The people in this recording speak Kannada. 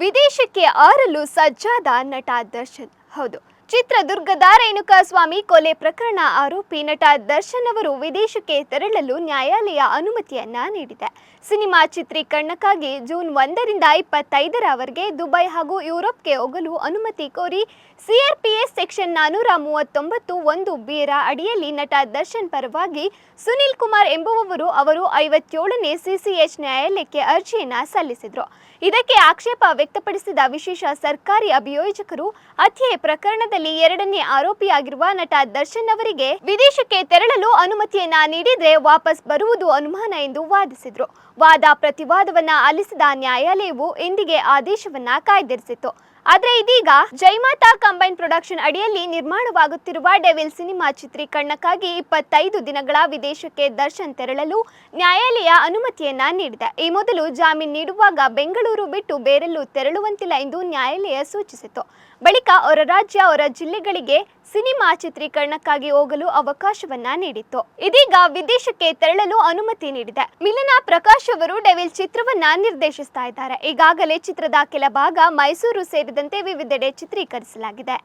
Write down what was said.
ವಿದೇಶಕ್ಕೆ ಆರಲು ಸಜ್ಜಾದ ನಟ ದರ್ಶನ್. ಹೌದು. ಚಿತ್ರದುರ್ಗದ ರೇಣುಕಾ ಸ್ವಾಮಿ ಕೊಲೆ ಪ್ರಕರಣ ಆರೋಪಿ ನಟ ದರ್ಶನ್ ಅವರು ವಿದೇಶಕ್ಕೆ ತೆರಳಲು ನ್ಯಾಯಾಲಯ ಅನುಮತಿಯನ್ನ ನೀಡಿದೆ. ಸಿನಿಮಾ ಚಿತ್ರೀಕರಣಕ್ಕಾಗಿ ಜೂನ್ ಒಂದರಿಂದ ಇಪ್ಪತ್ತೈದರವರೆಗೆ ದುಬೈ ಹಾಗೂ ಯುರೋಪ್ಗೆ ಹೋಗಲು ಅನುಮತಿ ಕೋರಿ ಸಿಆರ್ಪಿಎಸ್ ಸೆಕ್ಷನ್ ನಾನೂರ ಮೂವತ್ತೊಂಬತ್ತು ಒಂದು ಬಿರ ಅಡಿಯಲ್ಲಿ ನಟ ದರ್ಶನ್ ಪರವಾಗಿ ಸುನಿಲ್ ಕುಮಾರ್ ಎಂಬುವವರು ಅವರು ಐವತ್ತೇಳನೇ ಸಿಸಿಎಚ್ ನ್ಯಾಯಾಲಯಕ್ಕೆ ಅರ್ಜಿಯನ್ನು ಸಲ್ಲಿಸಿದರು. ಇದಕ್ಕೆ ಆಕ್ಷೇಪ ವ್ಯಕ್ತಪಡಿಸಿದ ವಿಶೇಷ ಸರ್ಕಾರಿ ಅಭಿಯೋಜಕರು ಹತ್ಯೆ ಪ್ರಕರಣದಲ್ಲಿ ಎರಡನೇ ಆರೋಪಿಯಾಗಿರುವ ನಟ ದರ್ಶನ್ ಅವರಿಗೆ ವಿದೇಶಕ್ಕೆ ತೆರಳಲು ಅನುಮತಿಯನ್ನ ನೀಡಿದ್ರೆ ವಾಪಸ್ ಬರುವುದು ಅನುಮಾನ ಎಂದು ವಾದಿಸಿದ್ರು. ವಾದ ಪ್ರತಿವಾದವನ್ನ ಆಲಿಸಿದ ನ್ಯಾಯಾಲಯವು ಇಂದಿಗೆ ಆದೇಶವನ್ನ ಕಾಯ್ದಿರಿಸಿತ್ತು. ಆದ್ರೆ ಇದೀಗ ಜೈಮಾತಾ ಕಂಬೈನ್ ಪ್ರೊಡಕ್ಷನ್ ಅಡಿಯಲ್ಲಿ ನಿರ್ಮಾಣವಾಗುತ್ತಿರುವ ಡೆವಿಲ್ ಸಿನಿಮಾ ಚಿತ್ರೀಕರಣಕ್ಕಾಗಿ ಇಪ್ಪತ್ತೈದು ದಿನಗಳ ವಿದೇಶಕ್ಕೆ ದರ್ಶನ್ ತೆರಳಲು ನ್ಯಾಯಾಲಯ ಅನುಮತಿಯನ್ನ ನೀಡಿದೆ. ಈ ಮೊದಲು ಜಾಮೀನು ನೀಡುವಾಗ ಬೆಂಗಳೂರು ಬಿಟ್ಟು ಬೇರೆಲ್ಲೂ ತೆರಳುವಂತಿಲ್ಲ ಎಂದು ನ್ಯಾಯಾಲಯ ಸೂಚಿಸಿತು ಬಳಿಕ ಹೊರ ರಾಜ್ಯ, ಹೊರ ಜಿಲ್ಲೆಗಳಿಗೆ ಸಿನಿಮಾ ಚಿತ್ರೀಕರಣಕ್ಕಾಗಿ ಹೋಗಲು ಅವಕಾಶವನ್ನ ನೀಡಿತ್ತು. ಇದೀಗ ವಿದೇಶಕ್ಕೆ ತೆರಳಲು ಅನುಮತಿ ನೀಡಿದೆ. ಮಿಲನಾ ಪ್ರಕಾಶ್ ಅವರು ಡೆವಿಲ್ ಚಿತ್ರವನ್ನ ನಿರ್ದೇಶಿಸ್ತಾ ಇದ್ದಾರೆ. ಈಗಾಗಲೇ ಚಿತ್ರದ ಕೆಲ ಭಾಗ ಮೈಸೂರು ಸೇರಿದಂತೆ ವಿವಿಧೆಡೆ ಚಿತ್ರೀಕರಿಸಲಾಗಿದೆ.